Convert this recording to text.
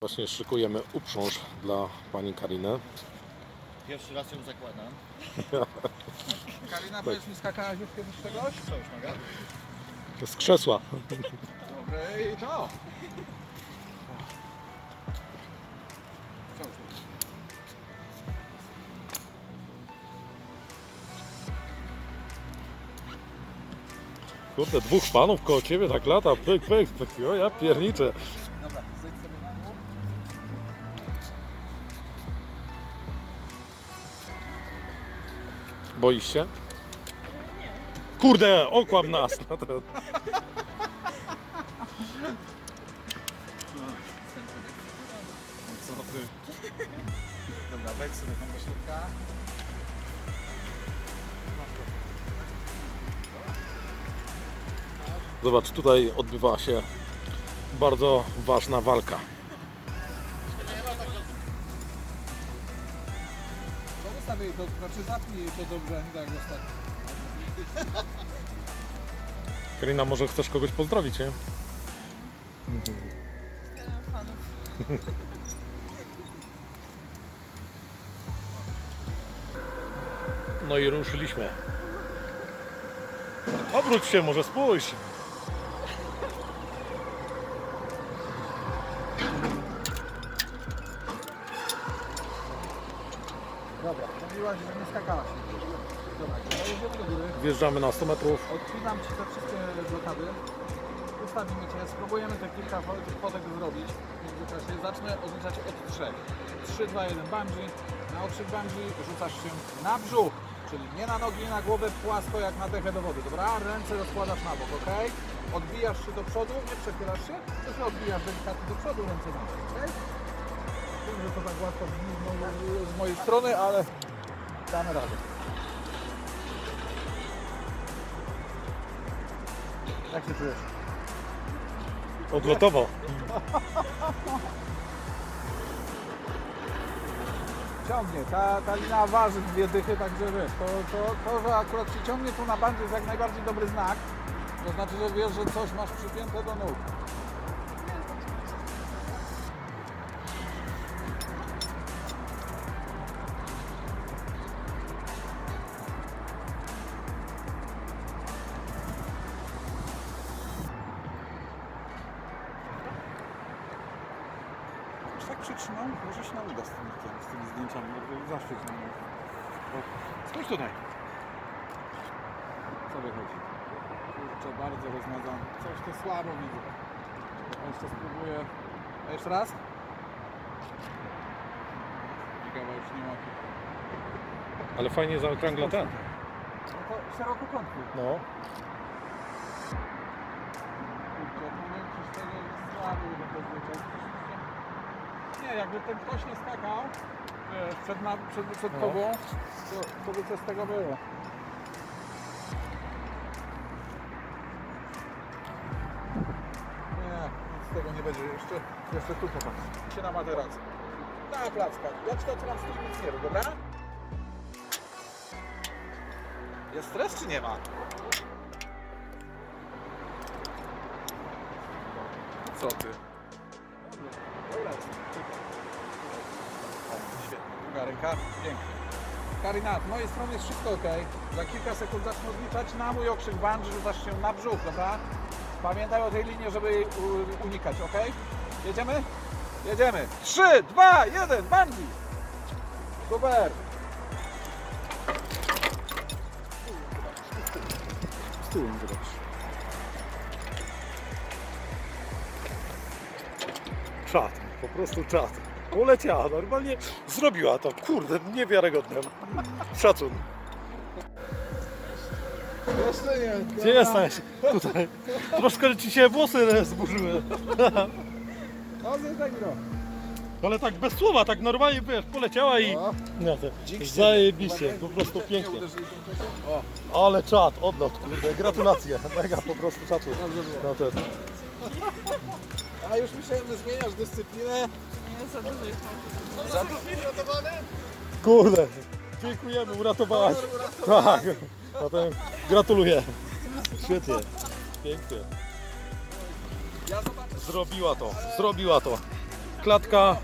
Właśnie szykujemy uprząż dla pani Kariny. Pierwszy raz ją zakładam. Karina, powiedz mi, skakałaś już kiedyś czegoś? Co już mogę? Z krzesła. Dobre i to. Kurde, dwóch panów koło ciebie tak lata. Pyk, pyk, pyk. O, ja pierniczę. Dobra, zejdź sobie na dół. Boisz się? Kurde, okłam nas. No to- Co ty? Dobra, wejdź sobie tam do środka. Zobacz, tutaj odbywała się bardzo ważna walka. Jej to, znaczy zapnij jej to dobrze, tak jak ostatnio. Karina, może chcesz kogoś pozdrowić, nie? No i ruszyliśmy. Obróć się, może spójrz. Że nie skakałaś. Dobra, to jedziemy do góry. Wjeżdżamy na 100 metrów. Odpinam Ci te wszystkie blokady. Ustawimy Cię, spróbujemy te kilka fo- tych fotek zrobić w międzyczasie. Zacznę odliczać od trzech. 3, 2, 1 bungee. Na okrzyk bungee rzucasz się na brzuch, czyli nie na nogi, nie na głowę, płasko jak na dechę do wody, dobra? Ręce rozkładasz na bok, ok? Odbijasz się do przodu, nie przechylasz się, tylko odbijasz delikatnie do przodu, ręce na bok, ok? Wiem, że to tak łatwo brzmi z mojej strony, ale damy radę. Jak się czujesz? Odlotowo. Ciągnie, ta, ta lina waży dwie dychy, także wiesz, to, to, to, że akurat się ciągnie tu na bandzie jest jak najbardziej dobry znak. To znaczy, że wiesz, że coś masz przypięte do nóg. Już tak przytrzymał, może się na uda z tymi, z tymi zdjęciami, zaszczyt na mnie. O, Spójrz tutaj. Co wychodzi? Kurczę, bardzo rozmazane. Coś to słabo widzę. Ja jeszcze spróbuję. A jeszcze raz? Ciekawa już nie ma. Ale fajnie zaokrągla ten. No to szerokokątny. No. Kurczę, to większość tego jest słaby do zazwyczaj. Nie, jakby ten ktoś nie skakał wiesz, przed, na, przed, przed No. tobą, to, to by coś z tego było. Nie, nic z tego nie będzie. Jeszcze, jeszcze tu popatrz. Się na materację. Na placka. Ja ci to otwieram stój, nic nie rób, dobra? Jest stres czy nie ma? Co ty? Świetnie. Druga ręka, pięknie. Karina, z mojej strony jest wszystko ok. Za kilka sekund zacznę odliczać na mój okrzyk bungee, rzucasz się na brzuch, dobra? Pamiętaj o tej linie, żeby jej unikać, ok? Jedziemy? Jedziemy. 3, 2, 1, bungee! Super! Z tyłu zobacz. Czad, po prostu czad. Poleciała, normalnie zrobiła to. Kurde, niewiarygodne. Szacun. Gdzie jesteś? Tutaj. Troszkę ci się włosy zburzyły. Ale tak bez słowa, tak normalnie wiesz, poleciała i. No, zajebiście, po prostu pięknie. Ale czad, odlot, kurde, gratulacje. Mega po prostu szacun. No A już myślałem, że zmieniasz dyscyplinę. Za dużo jest może. Za? Kurde, dziękujemy, uratowałaś. Tak, zatem gratuluję. Świetnie, pięknie. Zrobiła to, zrobiła to. klatka